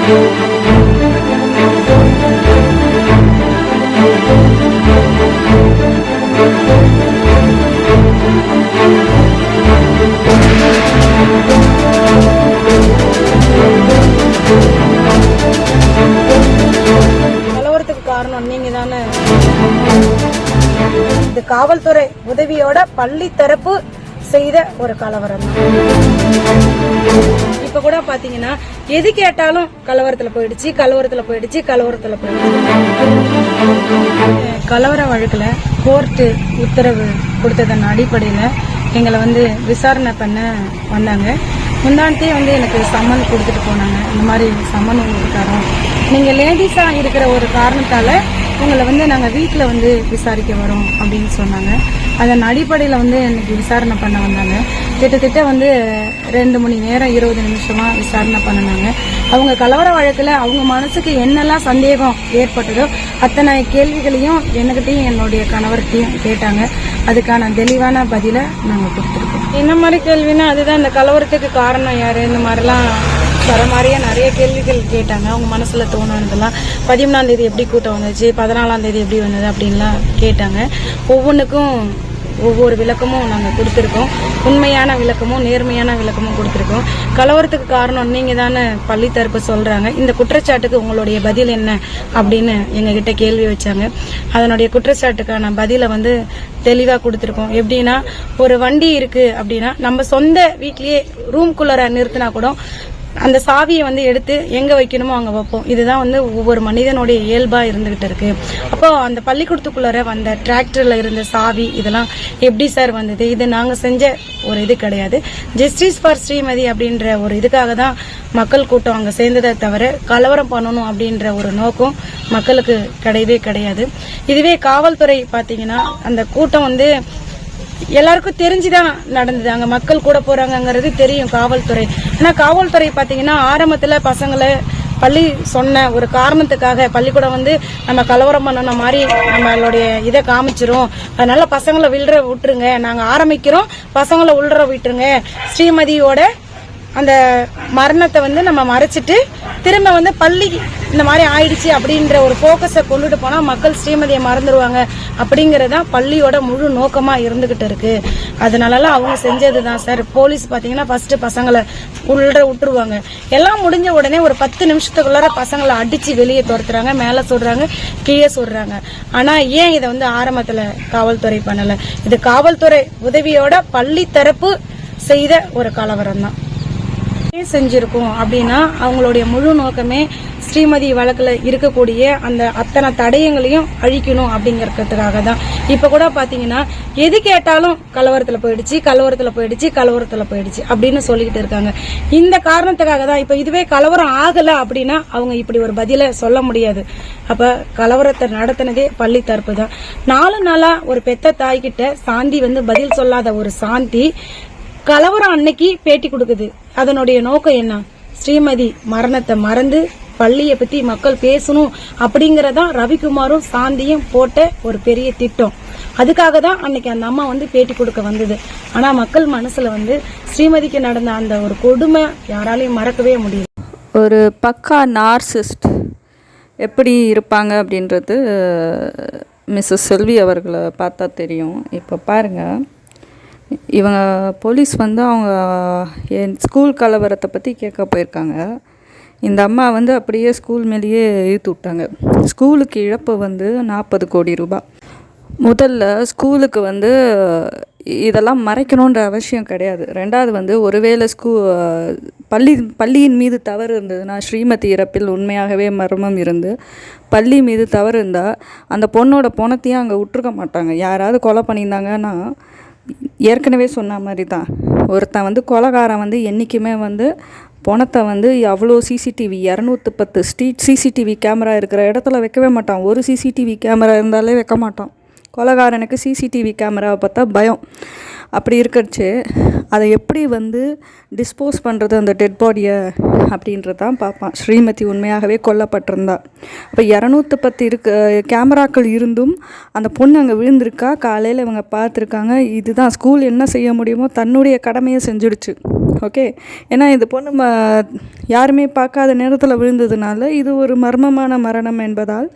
கலவரத்துக்கு இது காவல்துறை உதவியோட பள்ளி தரப்பு செய்த ஒரு கலவரம். இப்ப கூட பாத்தீங்கன்னா எது கேட்டாலும் கலவரத்துல போயிடுச்சு கலவரத்துல போயிடுச்சு கலவரத்துல போயிடுச்சு. கலவர வழக்குல கோர்ட்டு உத்தரவு கொடுத்ததன் அடிப்படையில எங்களை வந்து விசாரணை பண்ண வந்தாங்க. முந்தானத்தே வந்து எனக்கு சம்மன் கொடுத்துட்டு போனாங்க. இந்த மாதிரி சம்மன் உங்களுக்கு தரோம். நீங்கள் லேடிஸாக இருக்கிற ஒரு காரணத்தால் உங்களை வந்து நாங்கள் வீட்டில் வந்து விசாரிக்க வரோம் அப்படின்னு சொன்னாங்க. அதன் அடிப்படையில் வந்து எனக்கு விசாரணை பண்ண வந்தாங்க. கிட்டத்தட்ட வந்து ரெண்டு மணி நேரம் இருபது நிமிஷமாக விசாரணை பண்ணினாங்க. அவங்க கலவர வழக்கில் அவங்க மனசுக்கு என்னெல்லாம் சந்தேகம் ஏற்பட்டதோ அத்தனை கேள்விகளையும் என்கிட்டையும் என்னுடைய கணவர்கிட்டையும் கேட்டாங்க. அதுக்கான தெளிவான பதிலை நாங்கள் கொடுத்துருக்கோம். என்ன மாதிரி கேள்வினா அதுதான் இந்த கலவரத்துக்கு காரணம் யார்? இந்த மாதிரிலாம் வர மாதிரியே நிறைய கேள்விகள் கேட்டாங்க. அவங்க மனசுல தோணுனதெல்லாம் பதிமூணாம் தேதி எப்படி கூட்டம் வந்துச்சு பதினாலாம் தேதி எப்படி வந்தது அப்படின்லாம் கேட்டாங்க. ஒவ்வொன்றுக்கும் ஒவ்வொரு விளக்கமும் நாங்கள் கொடுத்துருக்கோம். உண்மையான விளக்கமும் நேர்மையான விளக்கமும் கொடுத்துருக்கோம். கலவரத்துக்கு காரணம் நீங்கள் தானே பள்ளி தரப்பு சொல்கிறாங்க இந்த குற்றச்சாட்டுக்கு உங்களுடைய பதில் என்ன அப்படின்னு எங்ககிட்ட கேள்வி வச்சாங்க. அதனுடைய குற்றச்சாட்டுக்கான பதிலை வந்து தெளிவாக கொடுத்துருக்கோம். எப்படின்னா ஒரு வண்டி இருக்குது அப்படின்னா நம்ம சொந்த வீட்லேயே ரூம்குள்ளே நிறுத்தினா கூட அந்த சாவியை வந்து எடுத்து எங்கே வைக்கணுமோ அங்கே வைப்போம். இதுதான் வந்து ஒவ்வொரு மனிதனுடைய இயல்பாக இருந்துக்கிட்டு இருக்கு. அப்போ அந்த பள்ளிக்கூடத்துக்குள்ளார வந்த டிராக்டரில் இருந்த சாவி இதெல்லாம் எப்படி சார் வந்தது? இது நாங்கள் செஞ்ச ஒரு இது கிடையாது. ஜஸ்டிஸ் ஃபார் ஸ்ரீமதி அப்படின்ற ஒரு இதுக்காக தான் மக்கள் கூட்டம் அங்கே சேர்ந்ததை தவிர கலவரம் பண்ணணும் அப்படின்ற ஒரு நோக்கம் மக்களுக்கு கிடையவே கிடையாது. இதுவே காவல்துறை பார்த்தீங்கன்னா அந்த கூட்டம் வந்து எல்லாருக்கும் தெரிஞ்சுதான் நடந்தது. அங்க மக்கள் கூட போறாங்கங்கிறது தெரியும் காவல்துறை. ஆனா காவல்துறை பாத்தீங்கன்னா ஆரம்பத்துல பசங்களை பள்ளி சொன்ன ஒரு காரணத்துக்காக பள்ளிக்கூடம் வந்து நம்ம கலவரம் பண்ணன மாதிரி நம்மளுடைய இதை காமிச்சிரும். அதனால பசங்களை விழுற விட்டுருங்க. நாங்க ஆரம்பிக்கிறோம். பசங்களை உள்ற விட்டுருங்க. ஸ்ரீமதியோட அந்த மரணத்தை வந்து நம்ம மறைச்சிட்டு திரும்ப வந்து பள்ளி இந்த மாதிரி ஆயிடுச்சு அப்படின்ற ஒரு ஃபோக்கஸை கொண்டுட்டு போனால் மக்கள் ஸ்ரீமதியை மறந்துடுவாங்க அப்படிங்கிறது தான் பள்ளியோட முழு நோக்கமாக இருந்துக்கிட்டு இருக்கு. அதனாலலாம் அவங்க செஞ்சது தான் சார். போலீஸ் பார்த்தீங்கன்னா ஃபஸ்ட்டு பசங்களை உள்ள விட்டுருவாங்க. எல்லாம் முடிஞ்ச உடனே ஒரு பத்து நிமிஷத்துக்குள்ளார பசங்களை அடித்து வெளியே துரத்துறாங்க. மேலே சொல்கிறாங்க கீழே சொல்கிறாங்க ஆனால் ஏன் இதை வந்து ஆரம்பத்தில் காவல்துறை பண்ணலை? இது காவல்துறை உதவியோட பள்ளி தரப்பு செய்த ஒரு கலவரம் தான் செஞ்சுருக்கோம் அப்படின்னா அவங்களுடைய முழு நோக்கமே ஸ்ரீமதி வழக்கில் இருக்கக்கூடிய அந்த அத்தனை தடயங்களையும் அழிக்கணும் அப்படிங்கிறதுக்காக தான். இப்போ கூட பார்த்தீங்கன்னா எது கேட்டாலும் கலவரத்தில் போயிடுச்சு கலவரத்தில் போயிடுச்சு கலவரத்தில் போயிடுச்சு அப்படின்னு சொல்லிக்கிட்டு இருக்காங்க. இந்த காரணத்துக்காக தான் இப்போ இதுவே கலவரம் ஆகலை அப்படின்னா அவங்க இப்படி ஒரு பதிலை சொல்ல முடியாது. அப்போ கலவரத்தை நடத்தினதே பள்ளி தரப்பு தான். நாலு நாளாக ஒரு பெத்த தாய்கிட்ட சாந்தி வந்து பதில் சொல்லாத ஒரு சாந்தி கலவரம் அன்னைக்கு பேட்டி கொடுக்குது. அதனுடைய நோக்கம் என்ன? ஸ்ரீமதி மரணத்தை மறந்து பள்ளியை பத்தி மக்கள் பேசணும் அப்படிங்கறதா ரவிக்குமாரும் சாந்தியும் போட்ட ஒரு பெரிய திட்டம். அதுக்காக தான் அன்னைக்கு அந்த அம்மா வந்து பேட்டி கொடுக்க வந்தது. ஆனா மக்கள் மனசுல வந்து ஸ்ரீமதிக்கு நடந்த அந்த ஒரு கொடுமை யாராலையும் மறக்கவே முடியல. ஒரு பக்கா நார்சிஸ்ட் எப்படி இருப்பாங்க அப்படின்றது மிஸ்ஸஸ் செல்வி அவர்களை பார்த்தா தெரியும். இப்போ பாருங்கள் இவங்க போலீஸ் வந்து அவங்க என் ஸ்கூல் கலவரத்தை பற்றி கேட்க போயிருக்காங்க. இந்த அம்மா வந்து அப்படியே ஸ்கூல் மேலேயே இழுத்து விட்டாங்க. ஸ்கூலுக்கு இழப்பு வந்து நாற்பது கோடி ரூபாய் முதல்ல ஸ்கூலுக்கு வந்து இதெல்லாம் மறைக்கணுன்ற அவசியம் கிடையாது. ரெண்டாவது வந்து ஒருவேளை ஸ்கூ பள்ளி பள்ளியின் மீது தவறு இருந்ததுன்னா ஸ்ரீமதி இறப்பில் உண்மையாகவே மர்மம் இருந்து பள்ளி மீது தவறு இருந்தால் அந்த பொண்ணோட பணத்தையும் அங்கே விட்டுருக்க மாட்டாங்க. யாராவது கொலை பண்ணியிருந்தாங்கன்னா ஏற்கனவே சொன்ன மாதிரி தான் ஒருத்தன் வந்து கொலகாரம் வந்து என்றைக்குமே வந்து பணத்தை வந்து அவ்வளோ சிசிடிவி இரநூத்தி பத்து ஸ்ட்ரீட் சிசிடிவி கேமரா இருக்கிற இடத்துல வைக்கவே மாட்டான். ஒரு சிசிடிவி கேமரா இருந்தாலே வைக்க மாட்டான். கொலகாரனுக்கு சிசிடிவி கேமராவை பார்த்தா பயம். அப்படி இருக்கச்சு அதை எப்படி வந்து டிஸ்போஸ் பண்ணுறது அந்த டெட் பாடியை அப்படின்றது தான் பார்ப்பான். ஸ்ரீமதி உண்மையாகவே கொல்லப்பட்டிருந்தா. அப்போ இரநூத்தி பத்து இருக்க கேமராக்கள் இருந்தும் அந்த பொண்ணு அங்கே விழுந்திருக்கா? காலையில் இவங்க பார்த்துருக்காங்க. இதுதான் ஸ்கூல் என்ன செய்ய முடியுமோ தன்னுடைய கடமையை செஞ்சுடுச்சு. ஓகே? ஏன்னா இந்த பொண்ணு ம யாருமே பார்க்காத நேரத்தில் விழுந்ததுனால இது ஒரு மர்மமான மரணம் என்பதால்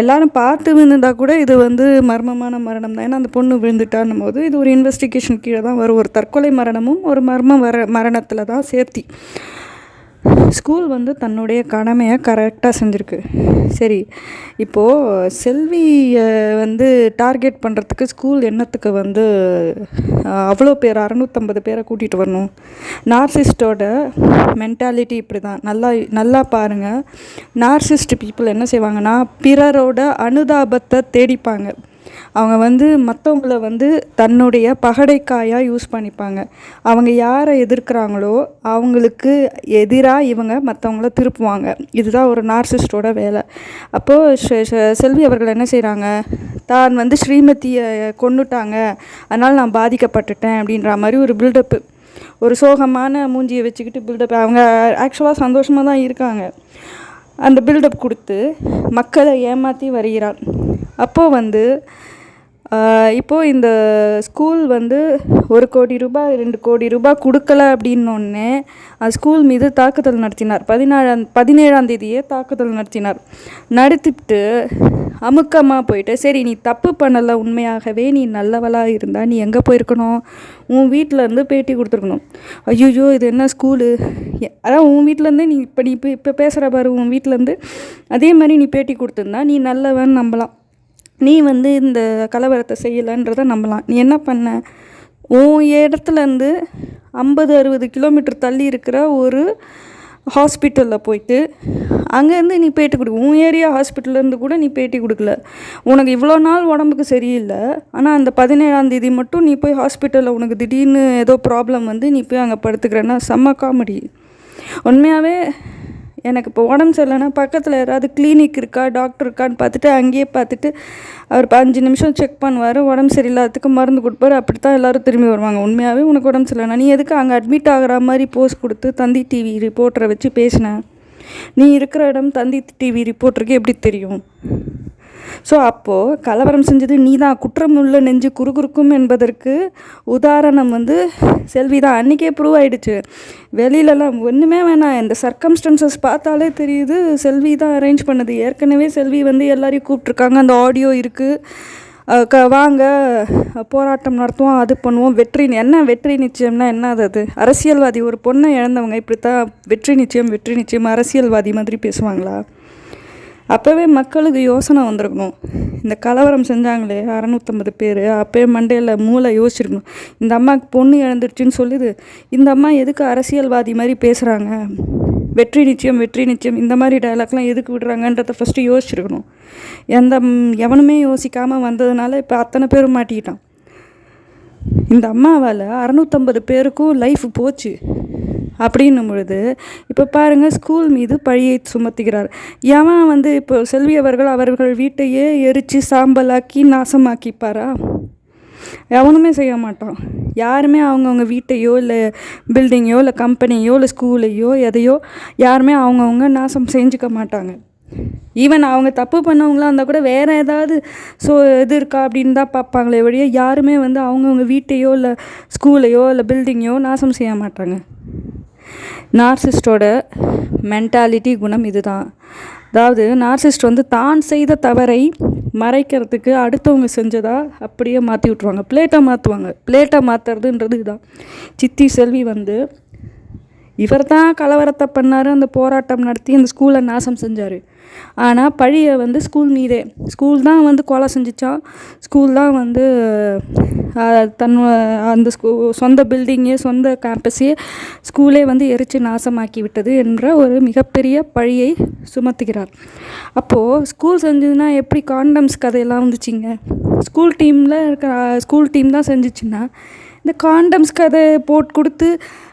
எல்லாரும் பார்த்து விழுந்திருந்தா கூட இது வந்து மர்மமான மரணம் தான். ஏன்னா அந்த பொண்ணு விழுந்துட்டான்னும் போது இது ஒரு இன்வெஸ்டிகேஷன் கீழே தான் வரும். ஒரு தற்கொலை மரணமும் ஒரு மர்ம வர மரணத்தில் தான் சேர்த்தி. ஸ்கூல் வந்து தன்னுடைய கடமையை கரெக்டாக செஞ்சுருக்கு. சரி இப்போது செல்வியை வந்து டார்கெட் பண்ணுறதுக்கு ஸ்கூல் என்னத்துக்கு வந்து அவ்வளோ பேர் அறநூற்றம்பது பேரை கூட்டிகிட்டு வரணும்? நார்சிஸ்டோட மென்டாலிட்டி இப்படி தான் நல்லா நல்லா பாருங்கள் நார்சிஸ்ட் பீப்புள் என்ன செய்வாங்கன்னா பிறரோட அனுதாபத்தை தேடிப்பாங்க. அவங்க வந்து மற்றவங்கள வந்து தன்னுடைய பகடைக்காயாக யூஸ் பண்ணிப்பாங்க. அவங்க யாரை எதிர்க்கிறாங்களோ அவங்களுக்கு எதிராக இவங்க மற்றவங்கள திருப்புவாங்க. இதுதான் ஒரு நார்சிஸ்டோட வேலை. அப்போது செல்வி அவர்கள் என்ன செய்கிறாங்க தான் வந்து ஸ்ரீமதியை கொண்டுட்டாங்க அதனால் நான் பாதிக்கப்பட்டுட்டேன் அப்படின்ற மாதிரி ஒரு பில்டப்பு ஒரு சோகமான மூஞ்சியை வச்சுக்கிட்டு பில்டப் அவங்க ஆக்சுவலாக சந்தோஷமாக தான் இருக்காங்க. அந்த பில்டப் கொடுத்து மக்களை ஏமாற்றி வருகிறார். அப்போது வந்து இப்போது இந்த ஸ்கூல் வந்து ஒரு கோடி ரூபாய் ரெண்டு கோடி ரூபாய் கொடுக்கல அப்படின்னோடனே ஸ்கூல் மீது தாக்குதல் நடத்தினார். பதினாறாம் பதினேழாம் தேதியே தாக்குதல் நடத்தினார். நடத்திட்டு அமுக்கமாக போயிட்டு சரி நீ தப்பு பண்ணலை உண்மையாகவே நீ நல்லவளாக இருந்தால் நீ எங்கே போயிருக்கணும்? உன் வீட்டிலேருந்து பேட்டி கொடுத்துருக்கணும். ஐயோ இது என்ன ஸ்கூலு? அதான் உன் வீட்டிலேருந்து நீ இப்போ நீ இப்போ இப்போ பேசுகிற பாரு உன் வீட்டிலேருந்து அதே மாதிரி நீ பேட்டி கொடுத்துருந்தா நீ நல்லவன் நம்பலாம். நீ வந்து இந்த கலவரத்தை செய்யலைன்றதை நம்பலாம். நீ என்ன பண்ண? உன் இடத்துலேருந்து ஐம்பது அறுபது கிலோமீட்டர் தள்ளி இருக்கிற ஒரு ஹாஸ்பிட்டலில் போயிட்டு அங்கேருந்து நீ பேட்டி கொடுக்கு உன் ஏரியா ஹாஸ்பிட்டல்லேருந்து கூட நீ பேட்டி கொடுக்கல. உனக்கு இவ்வளோ நாள் உடம்புக்கு சரியில்லை. ஆனால் அந்த பதினேழாம் தேதி மட்டும் நீ போய் ஹாஸ்பிட்டலில் உனக்கு திடீர்னு ஏதோ ப்ராப்ளம் வந்து நீ போய் அங்கே படுத்துக்கிறேன்னா செம்ம காமெடி உண்மையாகவே எனக்கு இப்போ உடம்பு சரியில்லைன்னா பக்கத்தில் யாராவது கிளினிக் இருக்கா டாக்டர் இருக்கான்னு பார்த்துட்டு அங்கேயே பார்த்துட்டு அவர் அஞ்சு நிமிஷம் செக் பண்ணுவார் உடம்பு சரியில்லாததுக்கு மருந்து கொடுப்பாரு அப்படி தான் எல்லோரும் திரும்பி வருவாங்க. உண்மையாகவே உனக்கு உடம்பு சரியில்லைனா நீ எதுக்கு அங்கே அட்மிட் ஆகிற மாதிரி போஸ்ட் கொடுத்து தந்தி டிவி ரிப்போர்ட்டரை வச்சு பேசினேன் நீ இருக்கிற இடம் தந்தி டிவி ரிப்போர்ட்டருக்கு எப்படி தெரியும்? ஸோ அப்போது கலவரம் செஞ்சது நீ தான் குற்றம் உள்ள நெஞ்சு குறுகுறுக்கும் என்பதற்கு உதாரணம் வந்து செல்வி தான் அன்றைக்கே ப்ரூவ் ஆகிடுச்சு வெளியிலலாம் ஒன்றுமே வேணாம். இந்த சர்க்கம்ஸ்டன்சஸ் பார்த்தாலே தெரியுது செல்வி தான் அரேஞ்ச் பண்ணது. ஏற்கனவே செல்வி வந்து எல்லாரையும் கூப்பிட்ருக்காங்க அந்த ஆடியோ இருக்குது க வாங்க போராட்டம் நடத்துவோம் அது பண்ணுவோம். வெற்றி என்ன வெற்றி நிச்சயம்னா என்ன அது அது? அரசியல்வாதி ஒரு பொண்ணை இழந்தவங்க இப்படி தான் வெற்றி நிச்சயம் வெற்றி நிச்சயம் அரசியல்வாதி மாதிரி பேசுவாங்களா? அப்போவே மக்களுக்கு யோசனை வந்திருக்கணும். இந்த கலவரம் செஞ்சாங்களே அறநூற்றம்பது பேர். அப்போயே மண்டையில் மூளை யோசிச்சிருக்கணும். இந்த அம்மாவுக்கு பொண்ணு இழந்துருச்சுன்னு சொல்லுது. இந்த அம்மா எதுக்கு அரசியல்வாதி மாதிரி பேசுகிறாங்க வெற்றி நிச்சயம் வெற்றி நிச்சயம். இந்த மாதிரி டைலாக்லாம் எதுக்கு விடுறாங்கன்றத ஃபஸ்ட்டு யோசிச்சிருக்கணும். எந்த எவனுமே யோசிக்காமல் வந்ததுனால இப்போ அத்தனை பேரும் மாட்டிக்கிட்டான். இந்த அம்மாவால் அறநூற்றம்பது பேருக்கும் லைஃப் போச்சு. அப்படின்னும் பொழுது இப்போ பாருங்கள் ஸ்கூல் மீது பழியை சுமத்துகிறார். எவன் வந்து இப்போ செல்வி அவர்கள் அவர்கள் வீட்டையே எரித்து சாம்பலாக்கி நாசமாக்கிப்பாரா? எவனுமே செய்ய மாட்டான். யாருமே அவங்கவுங்க வீட்டையோ இல்லை பில்டிங்கையோ இல்லை கம்பெனியோ இல்லை ஸ்கூலையோ எதையோ யாருமே அவங்கவுங்க நாசம் செஞ்சுக்க மாட்டாங்க. ஈவன் அவங்க தப்பு பண்ணவங்களா இருந்தால் கூட வேறு ஏதாவது ஸோ இது இருக்கா அப்படின்னு தான் பார்ப்பாங்களே வழியே யாருமே வந்து அவங்கவுங்க வீட்டையோ இல்லை ஸ்கூலையோ இல்லை பில்டிங்கையோ நாசம் செய்ய மாட்டாங்க. நார்சிஸ்டோட மென்டாலிட்டி குணம் இதுதான். அதாவது நார்சிஸ்ட் வந்து தான் செய்த தவறை மறைக்கிறதுக்கு அடுத்தவங்க செஞ்சதா அப்படியே மாற்றி விட்ருவாங்க பிளேட்டை மாற்றுவாங்க பிளேட்டை மாற்றுறதுன்றது இதுதான். சித்தி செல்வி வந்து இவர் தான் கலவரத்தை பண்ணார் அந்த போராட்டம் நடத்தி அந்த ஸ்கூலை நாசம் செஞ்சார். ஆனால் பழியை வந்து ஸ்கூல் மீதே. ஸ்கூல் தான் வந்து கொலை செஞ்சிச்சான் ஸ்கூல் தான் வந்து தன் அந்த ஸ்கூ சொந்த பில்டிங்கு சொந்த கேம்பஸையே ஸ்கூலே வந்து எரித்து நாசமாக்கி விட்டது என்ற ஒரு மிகப்பெரிய பழியை சுமத்துகிறார். அப்போது ஸ்கூல் செஞ்சதுன்னா எப்படி காண்டம்ஸ் கதையெல்லாம் வந்துச்சிங்க? ஸ்கூல் டீமில் இருக்கிற ஸ்கூல் டீம் தான் செஞ்சுச்சுன்னா இந்த காண்டம்ஸ் கதை போட்டு கொடுத்து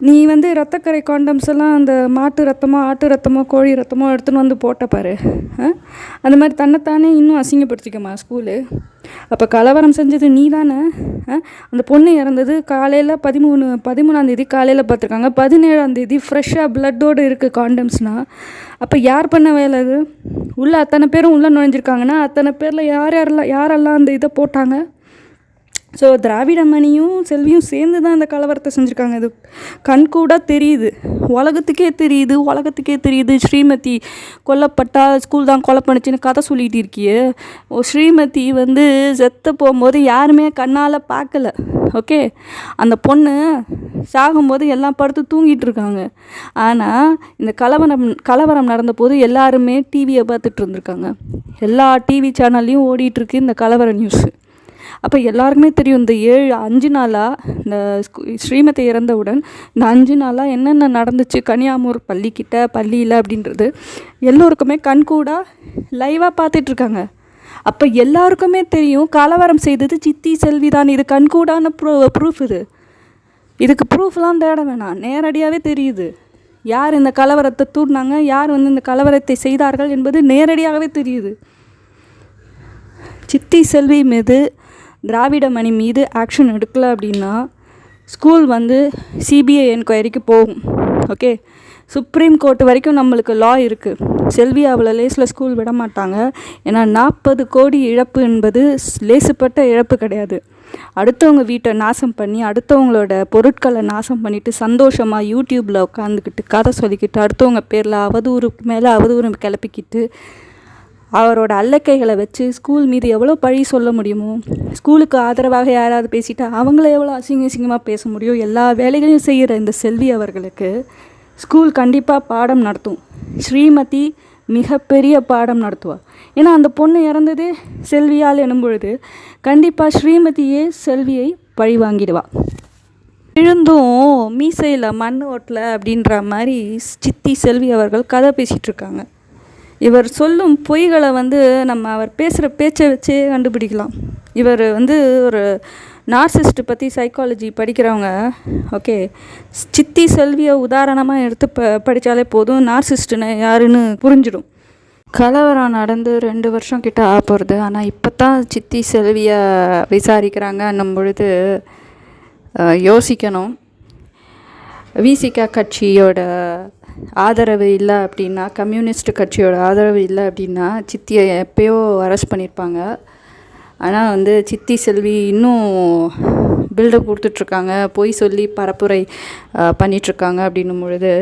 நீ வந்து ரத்தக்கரை காண்டம்ஸ் எல்லாம் அந்த மாட்டு ரத்தமோ ஆட்டு ரத்தமோ கோழி ரத்தமோ எடுத்துன்னு வந்து போட்ட பாரு. ஆ? அந்த மாதிரி தன்னைத்தானே இன்னும் அசிங்கப்படுத்திக்கம்மா ஸ்கூலு அப்போ கலவரம் செஞ்சது நீ தானே அந்த பொண்ணு இறந்தது காலையில் பதிமூணு பதிமூணாந்தேதி காலையில் பார்த்துருக்காங்க. பதினேழாந்தேதி ஃப்ரெஷ்ஷாக ப்ளட்டோடு இருக்குது காண்டம்ஸ்னால் அப்போ யார் பண்ண வேலை அது? உள்ளே அத்தனை பேரும் உள்ளே நுழைஞ்சிருக்காங்கன்னா அத்தனை பேரில் யார் யாரெல்லாம் யாரெல்லாம் அந்த இதை போட்டாங்க? ஸோ திராவிடமணியும் செல்வியும் சேர்ந்து தான் இந்த கலவரத்தை செஞ்சுருக்காங்க. இது கண்கூடாக தெரியுது. உலகத்துக்கே தெரியுது உலகத்துக்கே தெரியுது. ஸ்ரீமதி கொல்லப்பட்டா ஸ்கூல் தான் கொலை கதை சொல்லிகிட்டு இருக்கியே. ஓ ஸ்ரீமதி வந்து செத்து போகும்போது யாருமே கண்ணால் பார்க்கல. ஓகே அந்த பொண்ணு சாகும்போது எல்லாம் படுத்து தூங்கிட்டு இருக்காங்க. ஆனால் இந்த கலவரம் கலவரம் நடந்தபோது எல்லாருமே டிவியை பார்த்துட்டு இருந்திருக்காங்க. எல்லா டிவி சேனல்லையும் ஓடிட்டுருக்கு இந்த கலவர நியூஸு அப்போ எல்லாருக்குமே தெரியும் இந்த ஏழு அஞ்சு நாளாக இந்த ஸ்ரீமதி இறந்தவுடன் இந்த அஞ்சு நாளாக என்னென்ன நடந்துச்சு கனியாமூர் பள்ளிக்கிட்ட பள்ளியில் அப்படின்றது எல்லோருக்குமே கண்கூடாக லைவாக பார்த்துட்ருக்காங்க. அப்போ எல்லாருக்குமே தெரியும் கலவரம் செய்தது சித்தி செல்வி தான். இது கண்கூடான ப்ரூ ப்ரூஃப் இது. இதுக்கு ப்ரூஃப்லாம் தேட வேணாம். நேரடியாகவே தெரியுது. யார் இந்த கலவரத்தை தூண்டினாங்க யார் வந்து இந்த கலவரத்தை செய்தார்கள் என்பது நேரடியாகவே தெரியுது. சித்தி செல்வி மீது திராவிட மணி மீது ஆக்ஷன் எடுக்கல அப்படின்னா ஸ்கூல் வந்து சிபிஐ என்கொயரிக்கு போகும். ஓகே சுப்ரீம் கோர்ட் வரைக்கும் நம்மளுக்கு லா இருக்குது செல்வி அவளை லேஸில் ஸ்கூல் விட மாட்டாங்க. ஏன்னா நாற்பது கோடி இழப்பு என்பது லேசுப்பட்ட இழப்பு கிடையாது. அடுத்தவங்க வீட்டை நாசம் பண்ணி அடுத்தவங்களோட பொருட்களை நாசம் பண்ணிவிட்டு சந்தோஷமாக யூடியூப்பில் உட்காந்துக்கிட்டு கதை சொல்லிக்கிட்டு அடுத்தவங்க பேரில் அவதூறுக்கு மேலே அவதூறு கிளப்பிக்கிட்டு அவரோட அல்லக்கைகளை வச்சு ஸ்கூல் மீது எவ்வளோ பழி சொல்ல முடியுமோ ஸ்கூலுக்கு ஆதரவாக யாராவது பேசிட்டா அவங்கள எவ்வளோ அசிங்க அசிங்கமாக பேச முடியும் எல்லா வேலைகளையும் செய்கிற இந்த செல்வி அவர்களுக்கு ஸ்கூல் கண்டிப்பாக பாடம் நடத்தும். ஸ்ரீமதி மிகப்பெரிய பாடம் நடத்துவாள் ஏன்னா அந்த பொண்ணு இறந்ததே செல்வியால் எனும்பொழுது கண்டிப்பாக ஸ்ரீமதியே செல்வியை பழி வாங்கிடுவாள் விழுந்தும் மீசையில் மண் ஓட்டலை அப்படின்ற மாதிரி சித்தி செல்வி அவர்கள் கதை பேசிகிட்டு இருக்காங்க. இவர் சொல்லும் பொய்களை வந்து நம்ம அவர் பேசுகிற பேச்சை வச்சே கண்டுபிடிக்கலாம். இவர் வந்து ஒரு நார்சிஸ்ட் பற்றி சைக்காலஜி படிக்கிறவங்க. ஓகே. சித்தி செல்வியை உதாரணமாக எடுத்து ப படித்தாலே போதும். நார்சிஸ்ட்னு யாருன்னு புரிஞ்சிடும். கலவரம் நடந்து ரெண்டு வருஷம் கிட்ட ஆக போகிறது ஆனால் இப்போ தான் சித்தி செல்வியை விசாரிக்கிறாங்கன்னும் பொழுது யோசிக்கணும். விசிகா கட்சியோட ஆதரவு இல்லை அப்படின்னா கம்யூனிஸ்ட் கட்சியோட ஆதரவு இல்லை அப்படின்னா சித்தியை எப்பயோ அரெஸ்ட் பண்ணியிருப்பாங்க ஆனால் வந்து சித்தி செல்வி இன்னும் பில்டப் கொடுத்துட்ருக்காங்க. பொய் சொல்லி பரப்புரை பண்ணிகிட்ருக்காங்க அப்படின்னும் பொழுது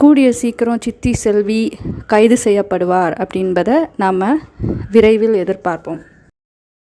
கூடிய சீக்கிரம் சித்தி செல்வி கைது செய்யப்படுவார் அப்படின்பதை நாம் விரைவில் எதிர்பார்ப்போம்.